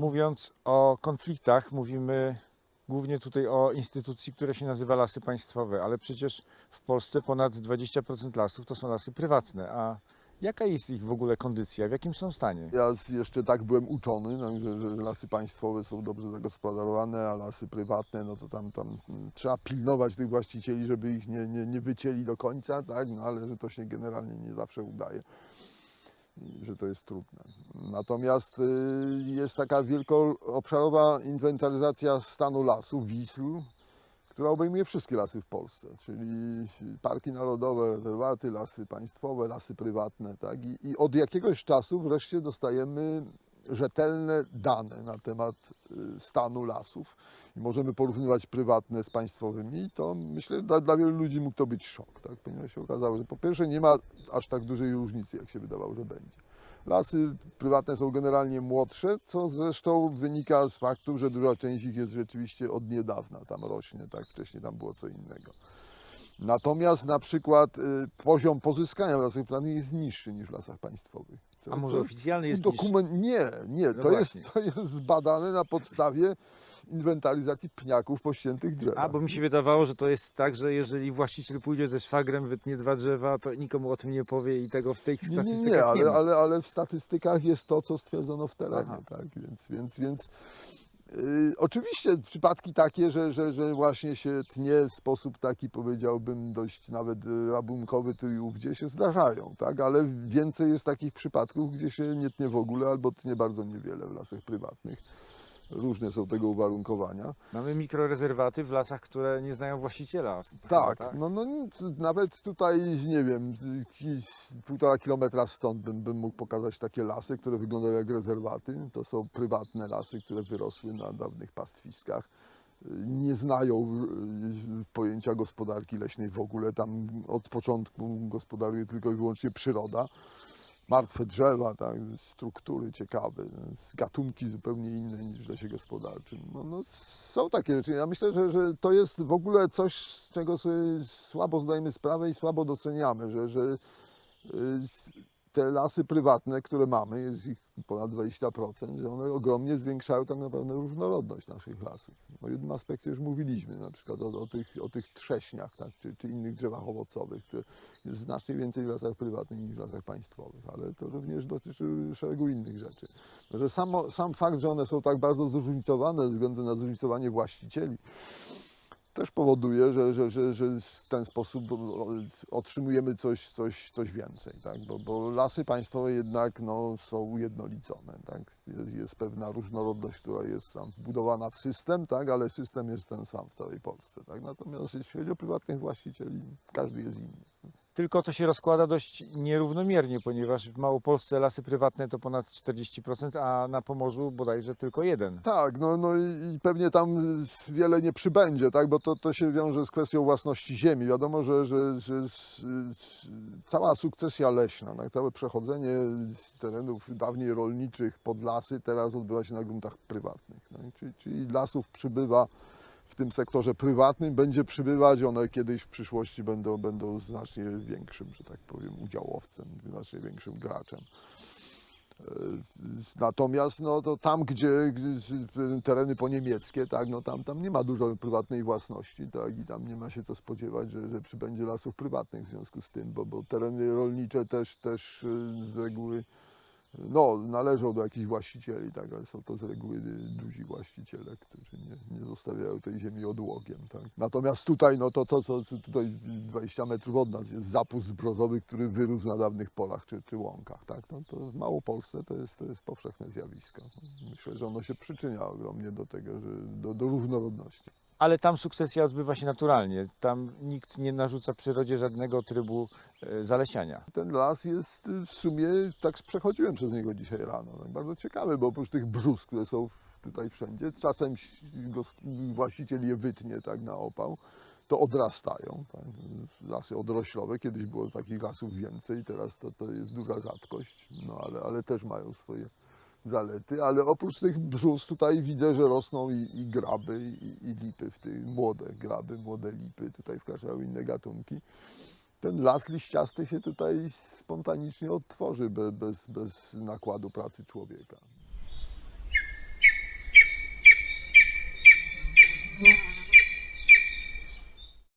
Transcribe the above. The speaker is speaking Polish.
Mówiąc o konfliktach, mówimy głównie tutaj o instytucji, która się nazywa Lasy Państwowe, ale przecież w Polsce ponad 20% lasów to są lasy prywatne. A jaka jest ich w ogóle kondycja? W jakim są stanie? Ja jeszcze tak byłem uczony, no, że, że lasy państwowe są dobrze zagospodarowane, a lasy prywatne, no to tam, tam mm, trzeba pilnować tych właścicieli, żeby ich nie, nie, nie wycięli do końca, tak? no, ale że to się generalnie nie zawsze udaje, że to jest trudne. Natomiast y, jest taka wielkoobszarowa inwentaryzacja stanu lasu, Wisł, która obejmuje wszystkie lasy w Polsce, czyli parki narodowe, rezerwaty, lasy państwowe, lasy prywatne. Tak? I, I od jakiegoś czasu wreszcie dostajemy rzetelne dane na temat y, stanu lasów i możemy porównywać prywatne z państwowymi. To myślę, dla, dla wielu ludzi mógł to być szok, tak? ponieważ się okazało, że po pierwsze nie ma aż tak dużej różnicy, jak się wydawało, że będzie. Lasy prywatne są generalnie młodsze, co zresztą wynika z faktu, że duża część ich jest rzeczywiście od niedawna tam rośnie, tak wcześniej tam było co innego. Natomiast na przykład y, poziom pozyskania w lasach prywatnych jest niższy niż w lasach państwowych. Co- A może co- oficjalny jest Dokument, nie, nie, No to, jest, to jest zbadane na podstawie inwentaryzacji pniaków po ściętych drzewach. A, bo mi się wydawało, że to jest tak, że jeżeli właściciel pójdzie ze szwagrem, wytnie dwa drzewa, to nikomu o tym nie powie i tego w tych Nie, nie, statystykach nie, nie, ale, ma. ale, ale w statystykach jest to, co stwierdzono w terenie, Aha. tak? Więc, więc, więc oczywiście przypadki takie, że, że, że właśnie się tnie w sposób taki, powiedziałbym, dość nawet y, rabunkowy tu i ówdzie się zdarzają, tak? Ale więcej jest takich przypadków, gdzie się nie tnie w ogóle albo tnie bardzo niewiele w lasach prywatnych. Różne są tego uwarunkowania. Mamy mikrorezerwaty w lasach, które nie znają właściciela. Tak, Chyba, no, no nawet tutaj, nie wiem, półtora kilometra stąd bym, bym mógł pokazać takie lasy, które wyglądają jak rezerwaty. To są prywatne lasy, które wyrosły na dawnych pastwiskach. Nie znają y, pojęcia gospodarki leśnej w ogóle. Tam od początku gospodaruje tylko i wyłącznie przyroda. Martwe drzewa, tak, struktury ciekawe, gatunki zupełnie inne niż w lesie gospodarczym. No, no, są takie rzeczy. Ja myślę, że, że to jest w ogóle coś, z czego sobie słabo zdajemy sprawę i słabo doceniamy, że, że y, te lasy prywatne, które mamy, jest ich ponad 20%, że one ogromnie zwiększają tak naprawdę różnorodność naszych lasów. O jednym aspekcie już mówiliśmy, na przykład o, o, tych, o tych trześniach tak, czy, czy innych drzewach owocowych, które jest znacznie więcej w lasach prywatnych niż w lasach państwowych, ale to również dotyczy szeregu innych rzeczy. Że samo, sam fakt, że one są tak bardzo zróżnicowane ze względu na zróżnicowanie właścicieli, też powoduje, że, że, że, że w ten sposób otrzymujemy coś, coś, coś więcej, tak? bo, bo lasy państwowe jednak no, są ujednolicone. Tak? Jest, jest pewna różnorodność, która jest tam wbudowana w system, tak? ale system jest ten sam w całej Polsce. Tak? Natomiast jeśli chodzi o prywatnych właścicieli, każdy jest inny. Tylko to się rozkłada dość nierównomiernie, ponieważ w Małopolsce lasy prywatne to ponad 40%, a na Pomorzu bodajże tylko jeden. Tak, no, no i, pewnie tam wiele nie przybędzie, tak? bo to, to się wiąże z kwestią własności ziemi. Wiadomo, że, że, że cała sukcesja leśna, tak? całe przechodzenie terenów dawniej rolniczych pod lasy teraz odbywa się na gruntach prywatnych. Tak? Czyli, czyli lasów przybywa w tym sektorze prywatnym, będzie przybywać, one kiedyś w przyszłości będą, będą znacznie większym, że tak powiem, udziałowcem, znacznie większym graczem. Natomiast no, to tam, gdzie gdzie tereny poniemieckie, tak, no, tam, tam nie ma dużo prywatnej własności tak, i tam nie ma się co spodziewać, że, że przybędzie lasów prywatnych w związku z tym, bo, bo tereny rolnicze też, też y, z reguły no, należą do jakichś właścicieli, tak, ale są to z reguły duzi właściciele, którzy nie, nie zostawiają tej ziemi odłogiem. Tak. Natomiast tutaj, no to, to, to tutaj 20 metrów od nas jest zapust brzozowy, który wyrósł na dawnych polach czy, czy łąkach. Tak. No, to w Małopolsce to jest, to jest powszechne zjawisko. Myślę, że ono się przyczynia ogromnie do tego, że, do, do różnorodności. Ale tam sukcesja odbywa się naturalnie. Tam nikt nie narzuca przyrodzie żadnego trybu e, zalesiania. Ten las jest y, w sumie, tak przechodziłem przez niego dzisiaj rano, tak bardzo ciekawy, bo oprócz tych brzus, które są tutaj wszędzie, czasem właściciel je wytnie tak na opał, to odrastają. Tak? Lasy odroślowe, kiedyś było takich lasów więcej, teraz to, to jest duża rzadkość, no ale, ale też mają swoje zalety, ale oprócz tych brzus tutaj widzę, że rosną i, i graby, i, i lipy, w tych młode graby, młode lipy, tutaj wkraczają inne gatunki ten las liściasty się tutaj spontanicznie odtworzy bez, bez nakładu pracy człowieka.